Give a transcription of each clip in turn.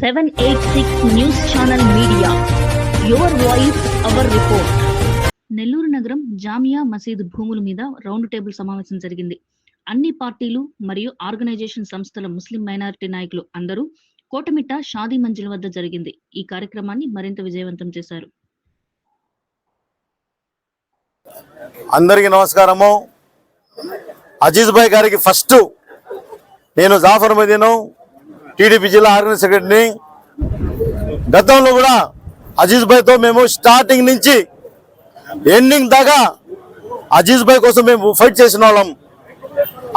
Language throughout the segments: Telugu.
Seven eight six news channel media your voice our report Nellore నగరం జామియా మసీద్ భూముల మీద రౌండ్ టేబుల్ సమావేశం జరిగింది. అన్ని పార్టీలు మరియు ఆర్గనైజేషన్ సంస్థల ముస్లిం మైనారిటీ నాయకులు అందరూ కోటమిట్ట షాదీ మంజిల్ వద్ద జరిగింది. ఈ కార్యక్రమాన్ని మరింత విజయవంతం చేశారు. అందరికీ నమస్కారము. అజీజ్ భాయ్ గారికి ఫస్ట్ నేను జాఫర్ మదీను టీడీపీ జిల్లా ఆర్గనైజ్ సెక్రటరీని గతంలో కూడా అజీజ్ భాయ్తో మేము స్టార్టింగ్ నుంచి ఎండింగ్ దాకా అజీజ్ భాయ్ కోసం మేము ఫైట్ చేసిన వాళ్ళం.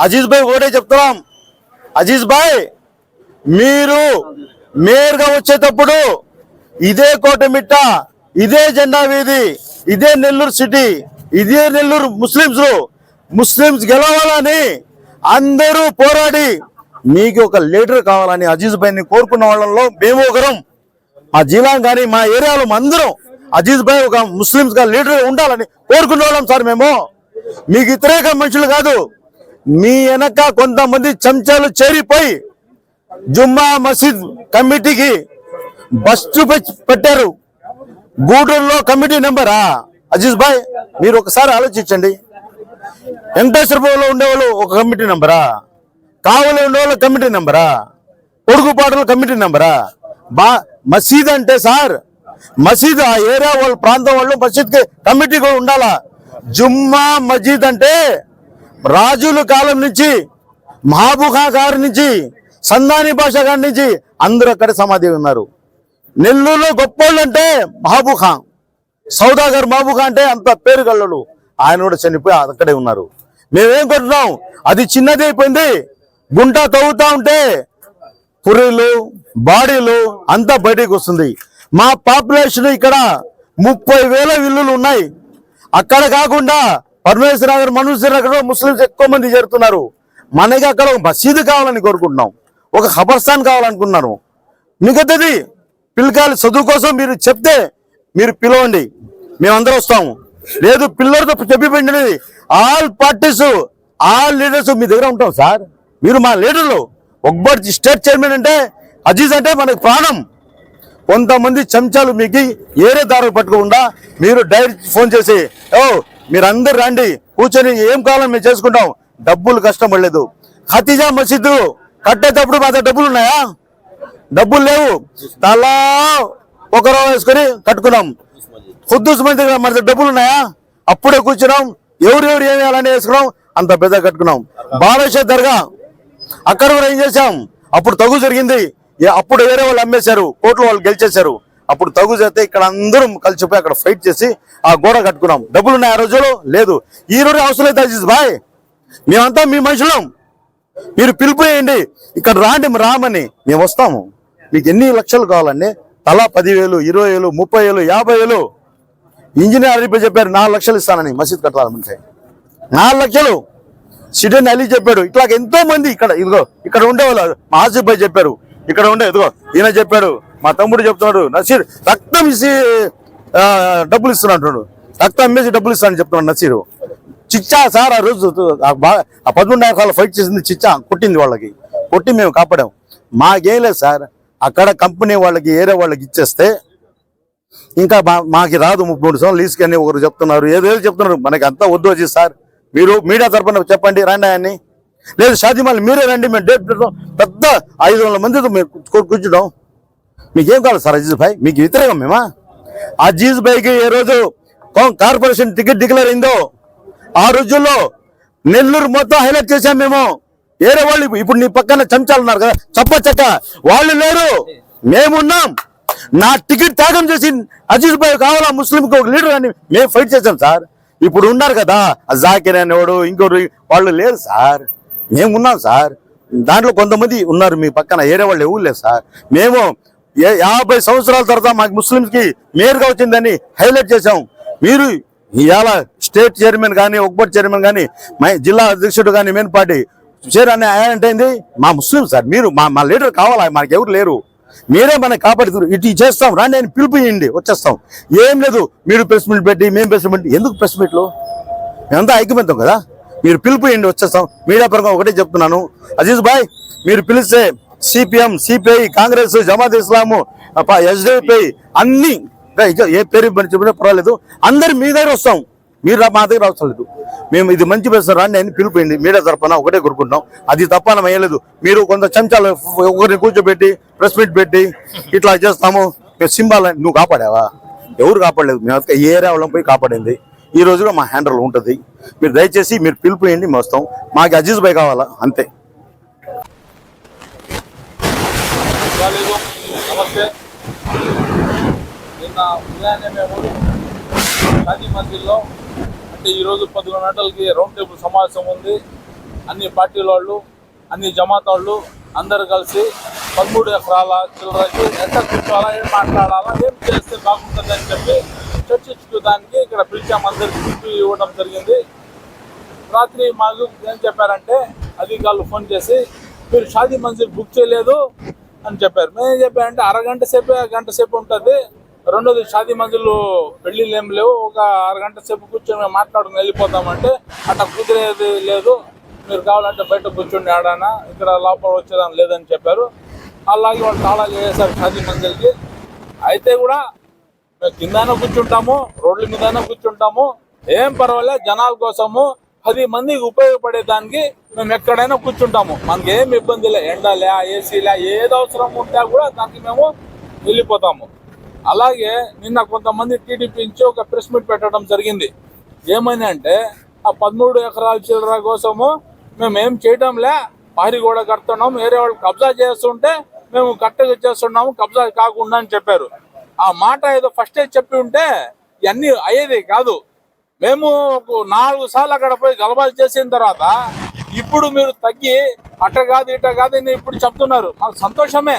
అజీజ్ భాయ్ ఒకటే చెప్తున్నాం. అజీజ్ భాయ్ మీరు మేయర్గా వచ్చేటప్పుడు ఇదే కోటమిట్ట ఇదే జెండా వీధి ఇదే నెల్లూరు సిటీ ఇదే నెల్లూరు ముస్లింస్ ముస్లింస్ గెలవాలని అందరూ పోరాడి మీకు ఒక లీడర్ కావాలని అజీజ్ భాయ్ని కోరుకున్న వాళ్ళలో మేము ఒకరం. ఆ జిల్లా కానీ మా ఏరియాలో అందరం అజీజ్ భాయ్ ఒక ముస్లింస్గా లీడర్ ఉండాలని కోరుకునే వాళ్ళం సార్ మేము. మీకు వ్యతిరేక మనుషులు కాదు. మీ వెనక కొంతమంది చెంచాలు చేరిపోయి జుమ్మా మసీద్ కమిటీకి బస్సు పెట్టారు. గూడూరులో కమిటీ నెంబరా అజీజ్ భాయ్? మీరు ఒకసారి ఆలోచించండి. వెంకటేశ్వరపురంలో ఉండేవాళ్ళు ఒక కమిటీ నెంబరా కావలి ఉండేవాళ్ళు కమిటీ నెంబరా? పొడుగుపాటల కమిటీ నెంబరా? బా మసీద్ అంటే సార్ మసీద్ ఆ ఏరియా వాళ్ళ ప్రాంతం వాళ్ళు మసీద్కి కమిటీ కూడా ఉండాలా? జుమ్మా మసీద్ అంటే రాజుల కాలం నుంచి మహాబుఖా గారి నుంచి సందాని భాష గారి నుంచి అందరూ అక్కడ సమాధి ఉన్నారు. నెల్లూరులో గొప్పోళ్ళు అంటే మహబూఖాన్ సౌదాగర్ మహబూఖా అంటే అంత పేరు గల్లడు ఆయన కూడా చనిపోయి అక్కడే ఉన్నారు. మేమేం కొంటున్నాం అది చిన్నది అయిపోయింది. గుంట తవ్వుతా ఉంటే పురీలు బాడీలు అంతా బయటికి వస్తుంది. మా పాపులేషన్ ఇక్కడ ముప్పై వేల ఇల్లులు ఉన్నాయి. అక్కడ కాకుండా పరమేశ్వర నగర్ మనుషుల నగర్ ముస్లింస్ ఎక్కువ మంది చేరుతున్నారు. మనకి అక్కడ ఒక మసీదు కావాలని కోరుకుంటున్నాం. ఒక ఖబర్స్థాన్ కావాలనుకున్నాను మిగతాది పిల్లకాయలు చదువు కోసం మీరు చెప్తే మీరు పిలవండి. మేమందరం వస్తాము. లేదు పిల్లలతో చెప్పి పెట్టినది ఆల్ పార్టీస్ ఆల్ లీడర్స్ మీ దగ్గర ఉంటాం సార్. మీరు మా లీడర్లు ఒక్కటి స్టేట్ చైర్మన్ అంటే అజీజ్ అంటే మనకు ప్రాణం. కొంతమంది చెంచాలు మీకు ఏరే దారులు పట్టుకోకుండా మీరు డైరెక్ట్ ఫోన్ చేసి ఓ మీరందరు రండి కూర్చొని ఏం కావాలని మేము చేసుకుంటాం. డబ్బులు కష్టం పడలేదు. హతీజా మసీదు కట్టేటప్పుడు మా దగ్గర డబ్బులు ఉన్నాయా? డబ్బులు లేవు. తలా ఒక రూపా వేసుకొని కట్టుకున్నాం. ఖుద్దూస్ మంది దగ్గర మన దగ్గర డబ్బులు ఉన్నాయా? అప్పుడే కూర్చున్నాం. ఎవరు ఎవరు ఏం వేయాలని వేసుకున్నాం. అంత పెద్ద కట్టుకున్నాం. బాలేశ్వర్ దర్గా అక్కడ కూడా ఏం చేశాం? అప్పుడు తగు జరిగింది. ఏ- అప్పుడు వేరే వాళ్ళు అమ్మేశారు కోర్టులో వాళ్ళు గెలిచేశారు. అప్పుడు తగు చేస్తే ఇక్కడ అందరం కలిసిపోయి అక్కడ ఫైట్ చేసి ఆ గోడ కట్టుకున్నాం. డబ్బులు ఉన్నాయి ఆ రోజులో లేదు. ఈ రోజు అవసరం లేదు అజీజ్ బాయ్ మేమంతా మీ మనుషులం. మీరు పిలిపోయండి ఇక్కడ రాండి రామని. మేము వస్తాము. మీకు ఎన్ని లక్షలు కావాలండి? తలా పదివేలు ఇరవై వేలు ముప్పై వేలు యాభై వేలు ఇంజనీర్ అడిపి చెప్పారు నాలుగు లక్షలు ఇస్తానని మసీద్ కట్టాలంటే నాలుగు లక్షలు. సిడెన్ అలీ చెప్పాడు ఇట్లా ఎంతో మంది ఇక్కడ ఇదిగో ఇక్కడ ఉండేవాళ్ళు మా ఆసిఫ్ భాయ్ చెప్పారు ఇక్కడ ఉండే ఇదిగో ఈయన చెప్పాడు మా తమ్ముడు చెప్తున్నాడు నసీర్ రక్తం ఇసి డబ్బులు ఇస్తున్నాడు రక్తం అమ్మేసి డబ్బులు ఇస్తానని చెప్తున్నాడు నసీరు. చిచ్చా సార్ ఆ రోజు ఆ పదమూడు ఆ ఫైట్ చేసింది చిచ్చా కొట్టింది వాళ్ళకి కొట్టి మేము కాపాడాం. మాకేం లేదు సార్ అక్కడ కంపెనీ వాళ్ళకి ఏరే వాళ్ళకి ఇచ్చేస్తే ఇంకా మాకి రాదు ముప్పై మూడు సంవత్సరాలు లీజ్కి అని ఒకరు చెప్తున్నారు ఏదేదో చెప్తున్నారు మనకి అంతా వద్దు వచ్చి సార్. మీరు మీడియా తరఫున చెప్పండి రండి అని లేదు షాదిమాల్ మీరే రండి మేము డేట్ పెడతాం. పెద్ద ఐదు వందల మందితో మేము కూ- కూర్చుంటాం. మీకేం కావాలి సార్ అజీజ్ భాయ్? మీకు వ్యతిరేకం మేమా? అజీజ్ భాయ్కి ఏ రోజు కార్పొరేషన్ టికెట్ డిక్లేర్ అయిందో ఆ రోజుల్లో నెల్లూరు మొత్తం హైలైట్ చేశాం మేము. వేరే వాళ్ళు ఇప్పుడు- నీ పక్కన చెంచాలు ఉన్నారు కదా చెప్పచ్చక్క వాళ్ళు లేరు. మేమున్నాం. నా టికెట్ త్యాగం చేసి అజీజ్ భాయ్ కావాలా ముస్లింకి ఒక లీడర్ అని మేము ఫైట్ చేశాం సార్. ఇప్పుడు ఉన్నారు కదా. జాకిర్ అనేవాడు ఇంకోరు వాళ్ళు లేరు సార్. మేమున్నాం సార్. దాంట్లో కొంతమంది ఉన్నారు మీ పక్కన ఏరే వాళ్ళు ఎవరు లేరు సార్. మేము ఏ- యాభై సంవత్సరాల తర్వాత మాకు ముస్లింస్కి మేరుగా వచ్చిందని హైలైట్ చేశాం. మీరు ఇవాళ స్టేట్ చైర్మన్ కానీ ఒకబోర్డు చైర్మన్ కానీ మా జిల్లా అధ్యక్షుడు కానీ మెయిన్ పార్టీ చైర్ అనే ఆయన అంటే మా ముస్లిం సార్ మీరు మా మా లీడర్ కావాలా? మాకు ఎవరు లేరు. మీరే మనకి కాపాడుతున్నారు. ఇటు చేస్తాం రాండి నేను పిలిపియండి వచ్చేస్తాం. ఏం లేదు మీరు ప్రెస్ మీట్ పెట్టి మేము ప్రెస్ మీట్ ఎందుకు ప్రెస్ మీట్లు మేమంతా ఐక్యమంతం కదా? మీరు పిలిపియండి వచ్చేస్తాం. మీడియా పరంగా ఒకటే చెప్తున్నాను. అజీజ్ బాయ్ మీరు పిలిస్తే సిపిఎం సిపిఐ కాంగ్రెస్ జమాత్ ఇస్లాము ఎస్డిపి అన్ని. ఏ పేరు చెప్పినా పర్వాలేదు. అందరు మీ దగ్గర వస్తాం. మీరు మా దగ్గర అవసరం లేదు. మేము ఇది మంచి బెస్ట్ రాండి అని పిలిపోయింది మీడియా తరఫున ఒకటే కోరుకుంటున్నాం. అది తప్పన వేయలేదు మీరు కొంత చెంచాలు ఒకరిని కూర్చోబెట్టి ప్రెస్ మీట్ పెట్టి ఇట్లా చేస్తాము. మేము సింబాల్ నువ్వు కాపాడావా? ఎవరు కాపాడలేదు. మేము ఏ ఏరియా పోయి కాపాడింది? ఈ రోజు మా హ్యాండల్ ఉంటుంది. మీరు దయచేసి మీరు పిలిపోయండి మేము వస్తాం. మాకు అజీజ్ బై కావాలా? అంతే. నమస్తే. నిన్న ఉదయాన్నే మేము గాంధీ మందిర్లో అంటే ఈరోజు పదకొండు గంటలకి రౌండ్ టేబుల్ సమావేశం ఉంది. అన్ని పార్టీల వాళ్ళు అన్ని జమాత్ వాళ్ళు అందరు కలిసి పదమూడు ఎకరాల చిల్లరకి ఎంత కూర్చోవాలా ఏం మాట్లాడాలా ఏం చేస్తే బాగుంటుంది అని చెప్పి చర్చించుకోవడానికి ఇక్కడ పిలిచాము అందరికి పిలిపి ఇవ్వడం జరిగింది. రాత్రి మాకు ఏం చెప్పారంటే అధికారులు ఫోన్ చేసి మీరు షాదీ మంజిల్ బుక్ చేయలేదు అని చెప్పారు. మేము ఏం చెప్పారంటే అరగంట సేపు గంట సేపు ఉంటుంది. రెండోది షాదీ మంజిల్ పెళ్ళిళ్ళు ఏం లేవు. ఒక అరగంట సేపు కూర్చొని మేము మాట్లాడుకుని వెళ్ళిపోతామంటే అట్లా కుదిరేది లేదు. మీరు కావాలంటే బయట కూర్చోండి ఆడానా? ఇక్కడ లోపల వచ్చేదాని లేదని చెప్పారు. అలాగే వాళ్ళు తాళాలు వేసారు షాదీ మంజిల్కి. అయితే కూడా మేము కిందనే కూర్చుంటాము రోడ్ల మీదనే కూర్చుంటాము. ఏం పర్వాలేదు జనాల కోసము పది మందికి ఉపయోగపడేదానికి మేము ఎక్కడైనా కూర్చుంటాము. మనకి ఏం ఇబ్బంది లే ఎండలే ఏసీలే ఏది అవసరం ఉంటే కూడా దానికి మేము వెళ్ళిపోతాము. అలాగే నిన్న కొంతమంది టీడీపీ నుంచి ఒక ప్రెస్ మీట్ పెట్టడం జరిగింది. ఏమని అంటే ఆ పదమూడు ఎకరాల చిల్లర కోసము మేము ఏం చేయడంలే పారి గోడ కడుతున్నాం వేరే వాళ్ళు కబ్జా చేస్తుంటే మేము కట్టగా చేస్తున్నాము కబ్జా కాకుండా అని చెప్పారు. ఆ మాట ఏదో ఫస్టే చెప్పి ఉంటే ఇవన్నీ అయ్యేది కాదు. మేము నాలుగు సార్లు అక్కడ పోయి గలబాలు చేసిన తర్వాత ఇప్పుడు మీరు తగ్గి అట్ట కాదు ఇట్ట కాదు అని ఇప్పుడు చెప్తున్నారు. మాకు సంతోషమే.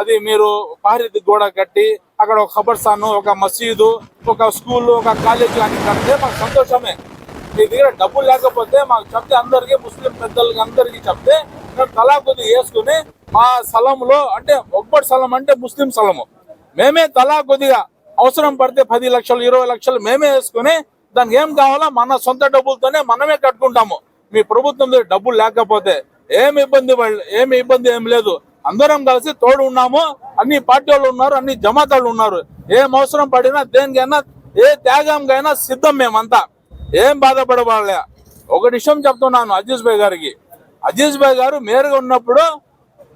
అది మీరు పారిది గోడ కట్టి అక్కడ ఒక ఖబర్స్థాను ఒక మసీదు ఒక స్కూల్ ఒక కాలేజ్ అని కడితే మాకు సంతోషమే. మీ దగ్గర డబ్బులు లేకపోతే మాకు చెప్తే అందరికీ ముస్లిం పెద్దలకి అందరికీ చెప్తే మేము తలా కొద్దిగా వేసుకుని మా స్థలంలో అంటే ఒక్కటి స్థలం అంటే ముస్లిం స్థలము. మేమే తలా కొద్దిగా అవసరం పడితే పది లక్షలు ఇరవై లక్షలు మేమే వేసుకుని దానికి ఏం కావాలో మన సొంత డబ్బులతోనే మనమే కట్టుకుంటాము. మీ ప్రభుత్వం దగ్గర డబ్బులు లేకపోతే ఏమి ఇబ్బంది ఏమి ఇబ్బంది ఏం లేదు. అందరం కలిసి తోడు ఉన్నాము. అన్ని పార్టీ వాళ్ళు ఉన్నారు అన్ని జమాతాలు ఉన్నారు. ఏం అవసరం పడినా దేనికైనా ఏ త్యాగంకైనా సిద్ధం మేమంతా. ఏం బాధపడవాలే ఒక విషయం చెప్తున్నాను అజీజ్ భాయ్ గారికి. అజీజ్ భాయ్ గారు మేరుగా ఉన్నప్పుడు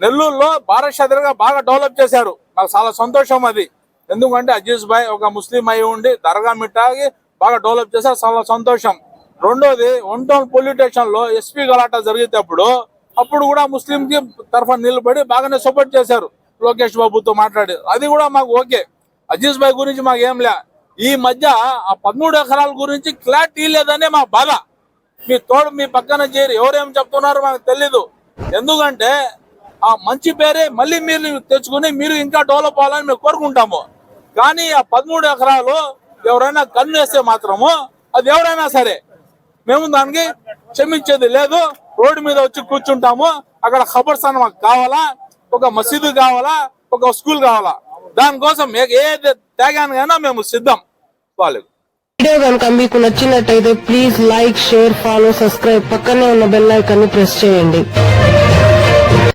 నెల్లూరులో భారత్ బాగా డెవలప్ చేశారు. నాకు చాలా సంతోషం అది. ఎందుకంటే అజీజ్ భాయ్ ఒక ముస్లిం అయి ఉండి దర్గా మిట్టాగి బాగా డెవలప్ చేశారు. చాలా సంతోషం. రెండోది వన్ పోలీస్ స్టేషన్లో ఎస్పీ గలాట జరిగేటప్పుడు అప్పుడు కూడా ముస్లిం కి తరఫున నిలబడి బాగానే సపోర్ట్ చేశారు లోకేష్ బాబుతో మాట్లాడి. అది కూడా మాకు ఓకే. అజీజ్ భాయ్ గురించి మాకు ఏం లే. ఈ మధ్య ఆ పదమూడు ఎకరాల గురించి క్లారిటీ లేదనే మా బాధ. మీ తోడు మీ పక్కన చేరి ఎవరేం చెప్తున్నారో మాకు తెలీదు. ఎందుకంటే ఆ మంచి పేరే మళ్ళీ మీరు తెచ్చుకుని మీరు ఇంకా డెవలప్ అవ్వాలని మేము కోరుకుంటాము. కానీ ఆ పదమూడు ఎకరాలు ఎవరైనా కన్ను వేస్తే మాత్రము అది ఎవరైనా సరే. మేము దానికి క్షమించేది లేదు. రోడ్డు మీద వచ్చి కూర్చుంటాము. అక్కడ ఖబర్స్థానం మాకు కావాలా? ఒక మసీదు కావాలా? ఒక స్కూల్ కావాలా? దానికోసం ఏ- ఏ త్యాగానికైనా మేము సిద్ధం. వాళ్ళు వీడియో కనుక మీకు నచ్చినట్టయితే please like share follow subscribe పక్కనే ఉన్న బెల్ ఐకాన్ని ప్రెస్ చేయండి.